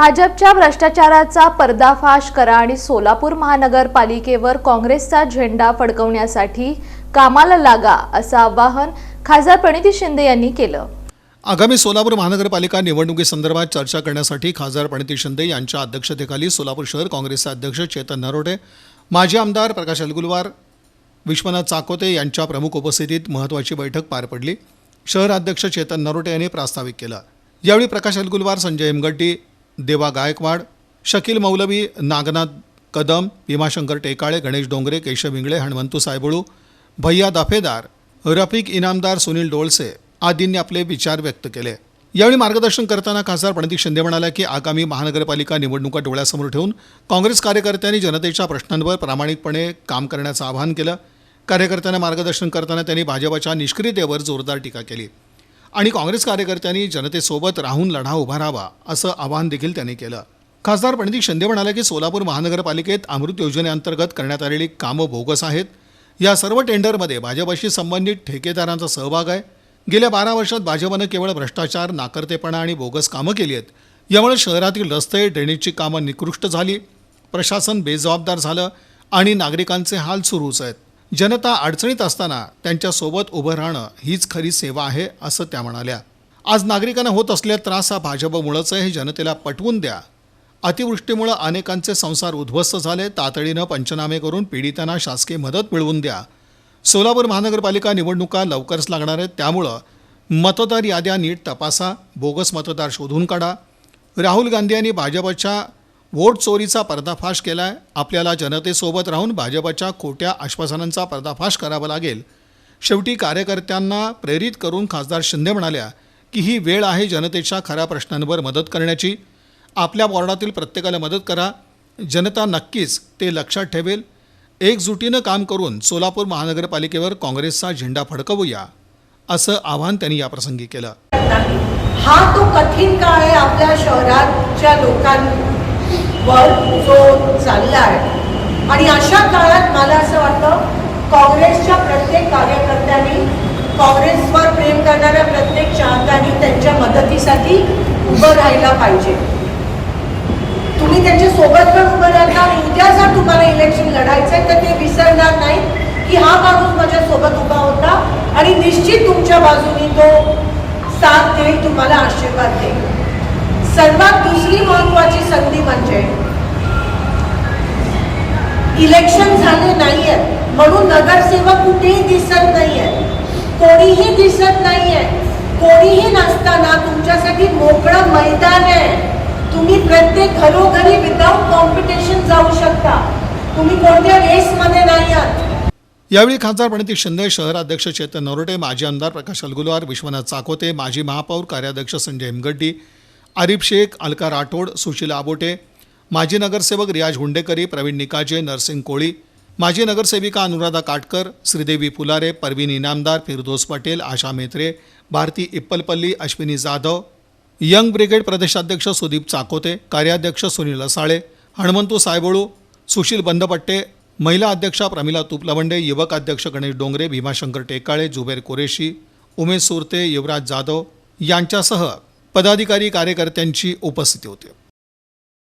भाजपच्या भ्रष्टाचाराचा पर्दाफाश करा आणि सोलापूर महानगरपालिकेवर काँग्रेसचा झेंडा फडकवण्यासाठी कामाला लागा असं आवाहन खासदार प्रणिती शिंदे यांनी केलं. आगामी सोलापूर महानगरपालिका निवडणुकीसंदर्भात चर्चा करण्यासाठी खासदार प्रणिती शिंदे यांच्या अध्यक्षतेखाली सोलापूर शहर काँग्रेसचे अध्यक्ष चेतन नरोटे माजी आमदार प्रकाश अलगुलवार विश्वनाथ चाकोते यांच्या प्रमुख उपस्थितीत महत्त्वाची बैठक पार पडली. शहर अध्यक्ष चेतन नरोटे यांनी प्रास्ताविक केलं. यावेळी प्रकाश अलगुलवार संजय हिमगड्डी देवा गायकवाड शकील मौलवी नागनाथ कदम भीमाशंकर टेकाळे गणेश डोंगरे केशव इंगळे हणमंतू सायबळू भैया दाफेदार रफिक इनामदार सुनील डोळसे आदींनी आपले विचार व्यक्त केले. यावेळी मार्गदर्शन करताना खासदार प्रणदीप शिंदे म्हणाल्या की आगामी महानगरपालिका निवडणुका डोळ्यासमोर ठेवून काँग्रेस कार्यकर्त्यांनी जनतेच्या प्रश्नांवर प्रामाणिकपणे काम करण्याचं आवाहन केलं. कार्यकर्त्यांना मार्गदर्शन करताना त्यांनी भाजपाच्या निष्क्रियतेवर जोरदार टीका केली. आणि काँग्रेस कार्यकर्त्यांनी जनतेसोबत राहून लढा उभा राहावा असं आवाहन देखील त्यांनी केलं. खासदार प्रणिती शिंदे म्हणाले की सोलापूर महानगरपालिकेत अमृत योजनेअंतर्गत करण्यात आलेली कामं बोगस आहेत. या सर्व टेंडरमध्ये भाजपशी संबंधित ठेकेदारांचा सहभाग आहे. गेल्या बारा वर्षात भाजपनं केवळ भ्रष्टाचार नाकर्तेपणा आणि बोगस कामं केली आहेत. यामुळे शहरातील रस्ते ड्रेनेजची कामं निकृष्ट झाली प्रशासन बेजबाबदार झालं आणि नागरिकांचे हाल सुरूच आहेत. जनता अडचणीत असताना त्यांच्यासोबत उभं राहणं हीच खरी सेवा आहे असं त्या म्हणाल्या. आज नागरिकांना होत असलेला त्रास हा भाजपमुळंच हे जनतेला पटवून द्या. अतिवृष्टीमुळं अनेकांचे संसार उद्ध्वस्त झाले तातडीनं पंचनामे करून पीडितांना शासकीय मदत मिळवून द्या. सोलापूर महानगरपालिका निवडणुका लवकरच लागणार आहेत त्यामुळं मतदार याद्या नीट तपासा बोगस मतदार शोधून काढा. राहुल गांधी यांनी भाजपच्या वोट चोरीचा पर्दाफाश केला आहे आपल्याला जनतेसोबत राहून भाजपच्या खोट्या आश्वासनांचा पर्दाफाश करावा लागेल. शेवटी कार्यकर्त्यांना प्रेरित करून खासदार शिंदे म्हणाल्या की ही वेळ आहे जनतेच्या खऱ्या प्रश्नांवर मदत करण्याची. आपल्या वॉर्डातील प्रत्येकाला मदत करा. जनता नक्कीच ते लक्षात ठेवेल. एकजुटीनं काम करून सोलापूर महानगरपालिकेवर काँग्रेसचा झेंडा फडकवूया असं आवाहन त्यांनी याप्रसंगी केलं. हा तो कठीण काळ आहे आपल्या शहराच्या लोकांवर जो चालला आहे आणि अशा काळात मला असं वाटतं काँग्रेसच्या प्रत्येक कार्यकर्त्यांनी काँग्रेसवर प्रेम करणाऱ्या प्रत्येक चाहत्यांनी त्यांच्या मदतीसाठी उभं राहायला पाहिजे. तुम्ही त्यांच्यासोबत पण उभं राहता आणि उद्या जर तुम्हाला इलेक्शन लढायचं आहे तर ते विसरणार नाही की हा माणूस माझ्या सोबत उभा होता. आणि निश्चित तुमच्या बाजूनी तो साथ देईल तुम्हाला आशीर्वाद देईल. सर्वात दुसरी महत्वाची संधी म्हणजे इलेक्शन झाले नाहीये. म्हणून नगरसेवक कुठेही दिसत नाहीये. कोणीही दिसत नाहीये. कोणीही नसताना तुमच्यासाठी मोकळं मैदान आहे. तुम्ही प्रत्येक घरोघरी विदाऊट कॉम्पिटिशन जाऊ शकता. तुम्ही कोणत्या रेसमध्ये नाही आहात. यावेळी खासदार प्रणिती शिंदे शहराध्यक्ष चेतन नरोटे माजी आमदार प्रकाश अलगुलवार विश्वनाथ चाकोते माजी महापौर कार्याध्यक्ष संजय हिमगड्डी आरिफ शेख अलका राठोड सुशीला आबोटे माजी नगरसेवक रियाज हुंडेकरी प्रवीण निकाजे नरसिंग कोळी माजी नगरसेविका अनुराधा काटकर श्रीदेवी फुलारे परवीन इनामदार फिरदोस पटेल आशा मेत्रे भारती इप्पलपल्ली अश्विनी जाधव यंग ब्रिगेड प्रदेशाध्यक्ष सुदीप चाकोते कार्याध्यक्ष सुनील असाळे हणमंतू सायबळू सुशील बंदपट्टे महिला अध्यक्षा प्रमिला तुपलवंडे युवक अध्यक्ष गणेश डोंगरे भीमाशंकर टेकाळे जुबेर कुरेशी उमेश सुरते युवराज जाधव यांच्यासह पदाधिकारी कार्यकर्त्यांची उपस्थिती होती.